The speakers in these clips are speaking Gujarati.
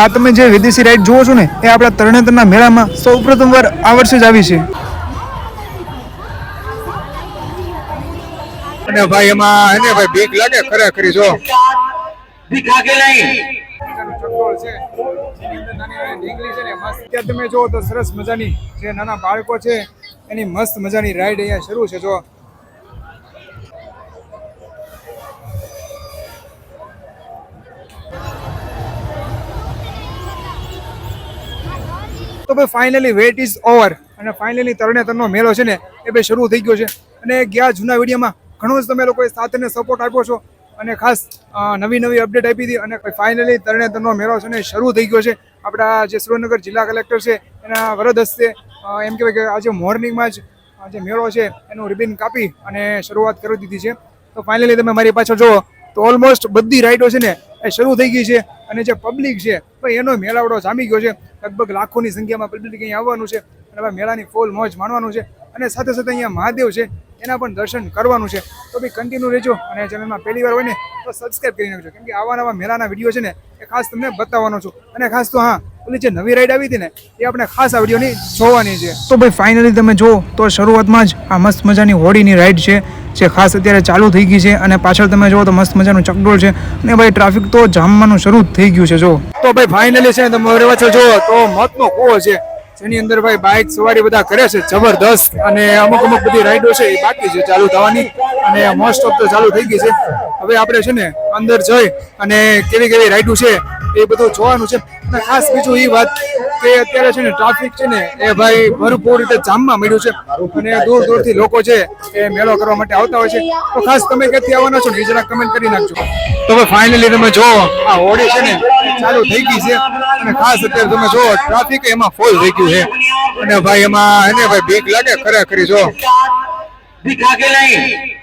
આ તમે જે વિદેશી રાઈડ જુઓ છો ને એ આપણા તરણેતરના મેળામાં સૌ પ્રથમવાર આ વર્ષે જ આવી છે. અને ભાઈ એમાં એને ભાઈ બીક લાગે ખરેખરી જો. ભીખ લાગે નહીં. તમે જો તો સરસ મજાની જે નાના બાળકો છે એની મસ્ત મજાની રાઈડ અહીંયા શરૂ છે જો. તો ભાઈ ફાઇનલી વેટ ઇઝ ઓવર અને ફાઇનલી તરણેતરનો મેળો છે ને, એ ભાઈ શરૂ થઈ ગયો છે. અને ગયા જૂના વિડીયોમાં ઘણો જ તમે લોકોએ સાથને સપોર્ટ આપ્યો છો. અને ખાસ નવી નવી અપડેટ આપી હતી અને ફાઇનલી તરણેતરનો મેળો છે ને શરૂ થઈ ગયો છે. આપણા જે સુરેન્દ્રનગર જિલ્લા કલેક્ટર છે, એના વરદ હસ્તે એમ કહેવાય કે આજે મોર્નિંગમાં જ જે મેળો છે, એનું રિબિન કાપી અને શરૂઆત કરી દીધી છે. તો ફાઇનલી તમે મારી પાછળ જુઓ, તો ઓલમોસ્ટ બધી રાઇડો છે ને એ શરૂ થઈ ગઈ છે અને જે પબ્લિક છે, ભાઈ એનો મેળાવડો જામી ગયો છે. લગભગ લાખોની સંખ્યામાં પબ્લિક અહીંયા આવવાનું છે અને ભાઈ મેળાની ફૂલ મોજ માણવાનું છે અને સાથે સાથે અહીંયા મહાદેવ છે, એના પણ દર્શન કરવાનું છે. તો બી કન્ટિન્યુ રહેજો અને ચેનલમાં પહેલી વાર હોય ને, તો સબસ્ક્રાઈબ કરી નાખજો. કેમ કે આવા નવા મેળાના વીડિયો છે ને, એ ખાસ તમને બતાવવાનો છું. અને ખાસ તો હા, ઓલી જે નવી રાઈડ આવી હતી ને, એ આપણે ખાસ આ વિડીયોની જોવાની છે. તો ભાઈ ફાઇનલી તમે જુઓ, તો શરૂઆતમાં જ આ મસ્ત મજાની હોડીની રાઈડ છે. જે ખાસ અત્યારે ચાલુ થઈ ગઈ છે અને પાછળ તમે જુઓ તો મસ્ત મજાનું ચકડોળ છે. અને ભાઈ ટ્રાફિક તો જામવાનું શરૂ થઈ ગયું છે જો તો ભાઈ ફાઇનલી છે તમે પાછળ જુઓ તો મતનો કૂવો છે. જેની અંદર ભાઈ બાઇક સવારી બધા કરે છે, જબરદસ્ત. અને અમુક અમુક બધી રાઈડો છે એ બાકી છે ચાલુ થવાની. અને મોસ્ટ ઓફ તો ચાલુ થઈ ગઈ છે. હવે આપણે છે ને અંદર જઈ અને કેવી કેવી રાઈડો છે એ બધું જોવાનું છે. ખાસ બીજું એ વાત કે અત્યારે છે ને ટ્રાફિક છે ને એ ભાઈ ભરપૂર રીતે જામમાં મળ્યું છે. અને દૂર દૂરથી લોકો છે એ મેળો કરવા માટે આવતા હોય છે. તો ખાસ તમે ક્યાંથી આવવાના છો ને એ જરા કમેન્ટ કરી નાખજો. તો ફાઇનલી તમે જો આ હોડી છે ને ચાલુ થઈ ગઈ છે. અને ખાસ અત્યારે તમે જો ટ્રાફિક એમાં ફોલ થઈ ગયું છે. અને ભાઈ એમાં એને ભાઈ ભીખ લાગે ખરેખરી જો ભીખ લાગે નહીં.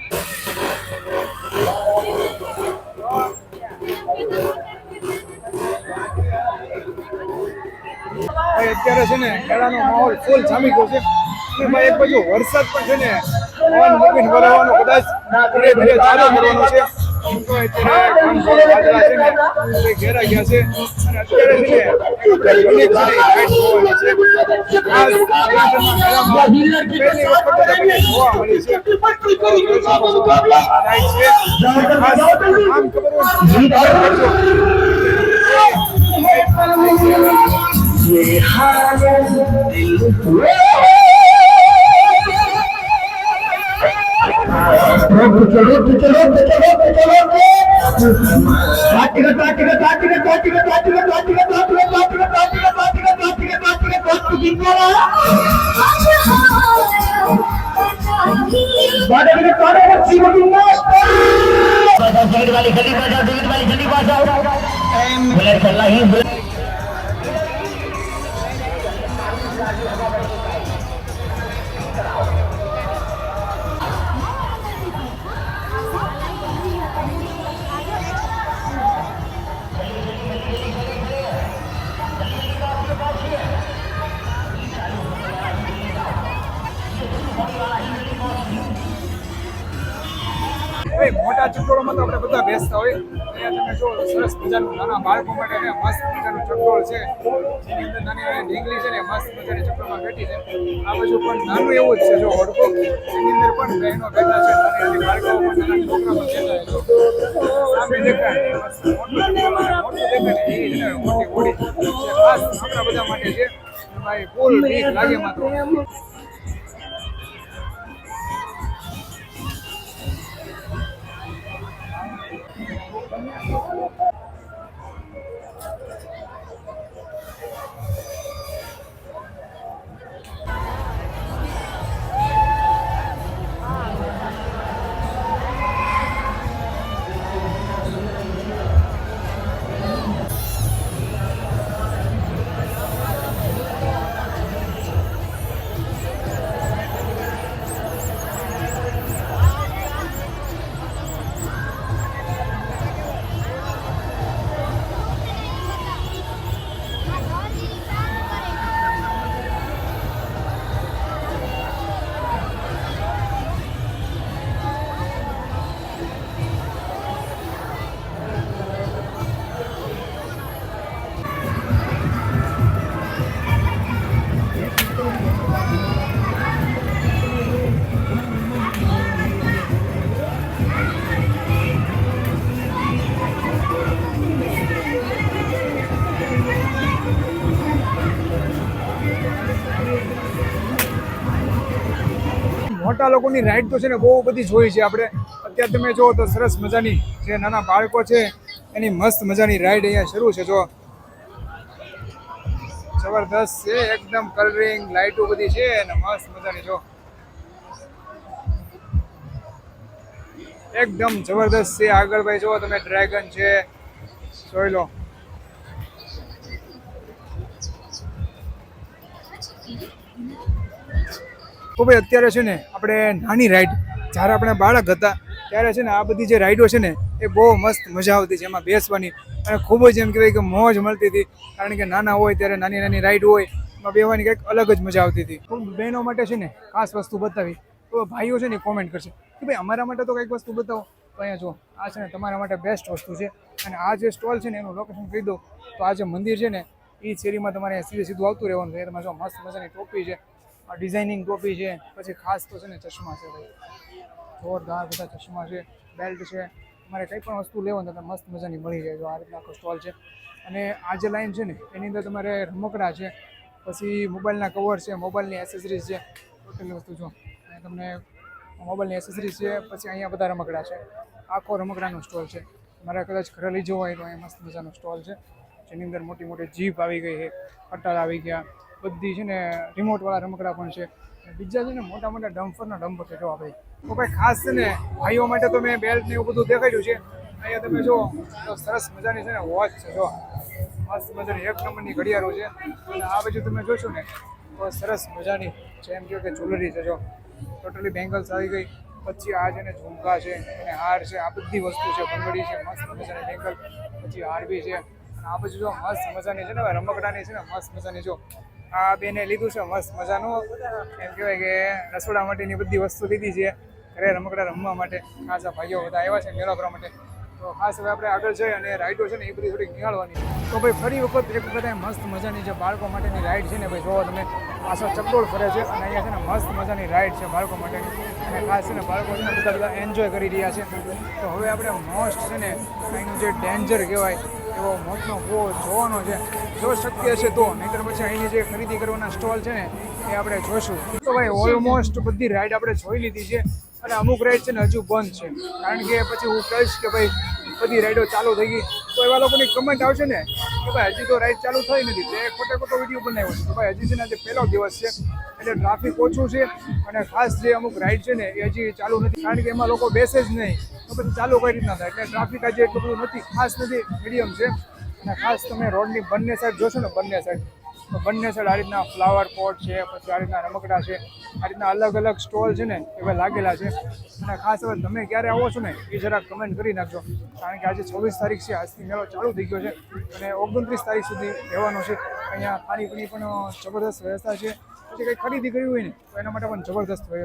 અત્યારે છે ને મેળાનો માહોલ ફૂલ જામી ગયો છે. એમાં એક બાજુ વરસાદ પણ છે ને પવન મૂકીને વરાવવાનો કદાચ ધીરે ધીરે ચાલુ કરવાનો છે. આમ ઘેરા ગયા છે. અત્યારે છે ને યુનિક बुलेट वाली गली बजाओ बुलेट वाली गली बजाओ बुलेट चल रही है बुलेट તો આપણે બધા બેસતા હોય. અહીંયા તમે જો સરસ મજાનું નાના બાળકો માટે ને મસ્ત મજાનું ચકડોળ છે. જેની અંદર નાની નાની ઢીંગલી છે ને મસ્ત મજાની ચકડોળમાં બેઠી છે. આ બાજુ પણ નાનું એવું જ છે, જો હોડકો એની અંદર પણ બહેનો બેઠા છે, નાની બાળકો પણ નાના છોકરા પણ બેઠા છે. આપણા બધા માટે છે ભાઈ ફૂલ લાગે માત્ર. મોટા લોકોની રાઈડ તો છે ને બહુ બધી જોઈ છે. આપણે અત્યારે તમે જુઓ તો સરસ મજાની જે નાના બાળકો છે, એની મસ્ત મજાની રાઈડ અહીંયા શરૂ છે. જો જબરદસ્ત છે, એકદમ કલરિંગ લાઇટો બધી છે અને મસ્ત મજાની, જો. એકદમ જબરદસ્ત છે. આગળ ભાઈ જુઓ તમે ડ્રેગન છે. જોઈ લો. તો ભાઈ અત્યારે છે ને આપણે નાની રાઈડ જ્યારે આપણે બાળક હતા, ત્યારે છે ને આ બધી જે રાઈડો છે ને, એ બહુ મસ્ત મજા આવતી છે એમાં બેસવાની અને ખૂબ જ એમ કહેવાય કે મોજ મળતી હતી. કારણ કે નાના હોય ત્યારે નાની નાની રાઈડ હોય, એમાં બેવાની કંઈક અલગ જ મજા આવતી હતી. હું બહેનો માટે છે ને ખાસ વસ્તુ બતાવી, તો ભાઈઓ છે ને કોમેન્ટ કરશે કે ભાઈ અમારા માટે તો કંઈક વસ્તુ બતાવો. તો અહીંયા જો આ છે ને તમારા માટે બેસ્ટ વસ્તુ છે. અને આ જે સ્ટોલ છે ને, એનું લોકેશન કહી દઉં, તો આ જે મંદિર છે ને એ શેરીમાં તમારે સીધે સીધું આવતું રહેવાનું એમાં જો મસ્ત મજાની ટોપી છે. આ ડિઝાઇનિંગ ટોપી છે, પછી ખાસ તો છે ને ચશ્મા છે ભાઈ. જોરદાર બધા ચશ્મા છે બેલ્ટ છે. તમારે કંઈ પણ વસ્તુ લેવાનું તમે મસ્ત મજાની મળી જાય જો આ રીતના આખો સ્ટોલ છે. અને આ જે લાઈન છે ને, એની અંદર તમારે રમકડા છે, પછી મોબાઈલના કવર છે, મોબાઈલની એસેસરીઝ છે. ટોટલ વસ્તુ જો તમને મોબાઈલની એસેસરીઝ છે, પછી અહીંયા બધા રમકડા છે. આખો રમકડાનો સ્ટોલ છે. મારે કદાચ ઘરે લઈ જવો હોય તો અહીંયા મસ્ત મજાનો સ્ટોલ છે, જેની અંદર મોટી મોટી જીપ આવી ગઈ છે કટર આવી ગયા બધી છે ને રિમોટવાળા રમકડા પણ છે. બીજા છે ને મોટા મોટા ડમ્ફરના ડમ્ફર છે જોવા ભાઈ. તો ભાઈ ખાસ છે ને ભાઈઓ માટે તો મેં બેલ્ટ ને એવું બધું દેખાડ્યું છે. અહીંયા તમે જો, તો સરસ મજાની છે ને વોચ છે જો. મસ્ત મજાની એક નંબરની ઘડિયાળો છે. અને આ બાજુ તમે જોશો ને, તો સરસ મજાની જેમ કહો કે જ્વેલરી છે જો. ટોટલી બેંગલ્સ આવી ગઈ. પછી આ છે ને ઝુમકા છે અને હાર છે. આ બધી વસ્તુ છે, બંગડી છે, મસ્ત મજાની બેંગલ પછી હાર બી છે. આ બાજુ જો મસ્ત મજાની છે ને રમકડાની છે ને, મસ્ત મજાની જો. આ બેને લીધું છે, મસ્ત મજાનું. એમ કહેવાય કે રસોડા માટેની બધી વસ્તુ લીધી છે, ઘરે રમકડા રમવા માટે. ખાસ આ ભાઈઓ બધા આવ્યા છે મેળા કરવા માટે. તો ખાસ હવે આપણે આગળ જઈએ અને રાઈડો છે ને એ બધી થોડીક નિહાળવાની. તો ભાઈ ફરી વખત એક વખત મસ્ત મજાની જે બાળકો માટેની રાઈડ છે ને ભાઈ જોવો તમે પાછો ચકડોળ ફરે છે અને અહીંયા છે ને મસ્ત મજાની રાઈડ છે બાળકો માટેની. અને ખાસ છે ને બાળકો છે ને બધા બધા એન્જોય કરી રહ્યા છે. તો હવે આપણે મોસ્ટ છે ને અહીંનું જે ડેન્જર કહેવાય એવો મોતનો કૂવો જોવાનો છે. જો શક્ય છે તો. નહીંતર પછી અહીંની જે ખરીદી કરવાના સ્ટોલ છે ને, એ આપણે જોશું. તો ભાઈ ઓલમોસ્ટ બધી રાઈડ આપણે જોઈ લીધી છે. અને અમુક રાઈડ છે ને હજુ બંધ છે. કારણ કે પછી હું કહીશ કે ભાઈ, બધી રાઈડો ચાલુ થઈ ગઈ. તો એવા લોકોની કમેન્ટ આવશે ને, કે ભાઈ, હજી તો રાઈડ ચાલુ થઈ નથી. તે ખોટે ખોટો વીડિયો બનાવ્યો છે. તો ભાઈ, હજી છે ને આજે પહેલો દિવસ છે. એટલે ટ્રાફિક ઓછું છે. અને ખાસ જે અમુક રાઈડ છે ને, એ હજી ચાલુ નથી. કારણ કે એમાં લોકો બેસે જ નહીં. પછી ચાલુ રીતના થાય એટલે ટ્રાફિક આજે એટલું બધું નથી, ખાસ નથી મીડિયમ છે. અને ખાસ તમે રોડની બંને સાઈડ જોશો ને, બંને સાઈડ તો બંને સાઈડ આ રીતના ફ્લાવર પોટ છે, પછી આ રીતના રમકડા છે, આ રીતના અલગ અલગ સ્ટોલ છે ને, એવા લાગેલા છે. અને ખાસ હવે તમે ક્યારે આવો છો ને, એ જરાક કમેન્ટ કરી નાખજો. કારણ કે આજે છવ્વીસ તારીખ છે, આજથી મેળો ચાલુ થઈ ગયો છે. અને ઓગણત્રીસ તારીખ સુધી રહેવાનો છે. અહીંયા ખાણી પીણી પણ જબરદસ્ત વ્યવસ્થા છે. પછી કંઈ ખરીદી કરવી હોય ને, તો એના માટે પણ જબરદસ્ત વ્યવસ્થા